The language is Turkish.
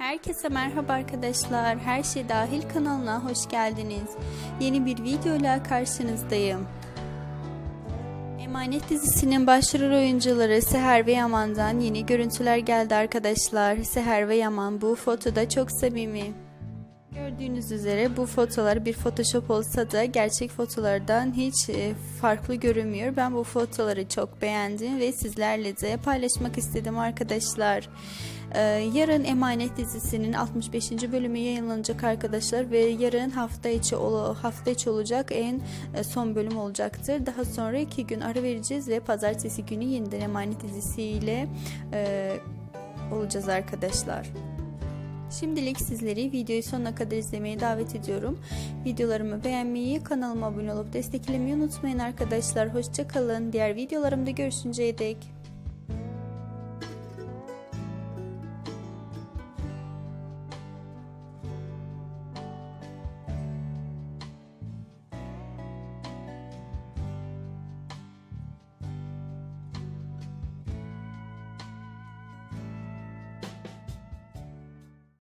Herkese merhaba arkadaşlar. Her şey dahil kanalına hoş geldiniz. Yeni bir videoyla karşınızdayım. Emanet dizisinin başrol oyuncuları Seher ve Yaman'dan yeni görüntüler geldi arkadaşlar. Seher ve Yaman bu fotoda çok samimi. Gördüğünüz üzere bu fotolar bir photoshop olsa da gerçek fotolardan hiç e, farklı görünmüyor. Ben bu fotoları çok beğendim ve sizlerle de paylaşmak istedim arkadaşlar. Ee, yarın Emanet dizisinin 65. bölümü yayınlanacak arkadaşlar ve yarın hafta içi hafta içi olacak en e, son bölüm olacaktır. Daha sonra iki gün ara vereceğiz ve pazartesi günü yeniden Emanet dizisiyle e, olacağız arkadaşlar. Şimdilik sizleri videoyu sonuna kadar izlemeye davet ediyorum. Videolarımı beğenmeyi, kanalıma abone olup desteklemeyi unutmayın arkadaşlar. Hoşçakalın. Diğer videolarımda görüşünceye dek.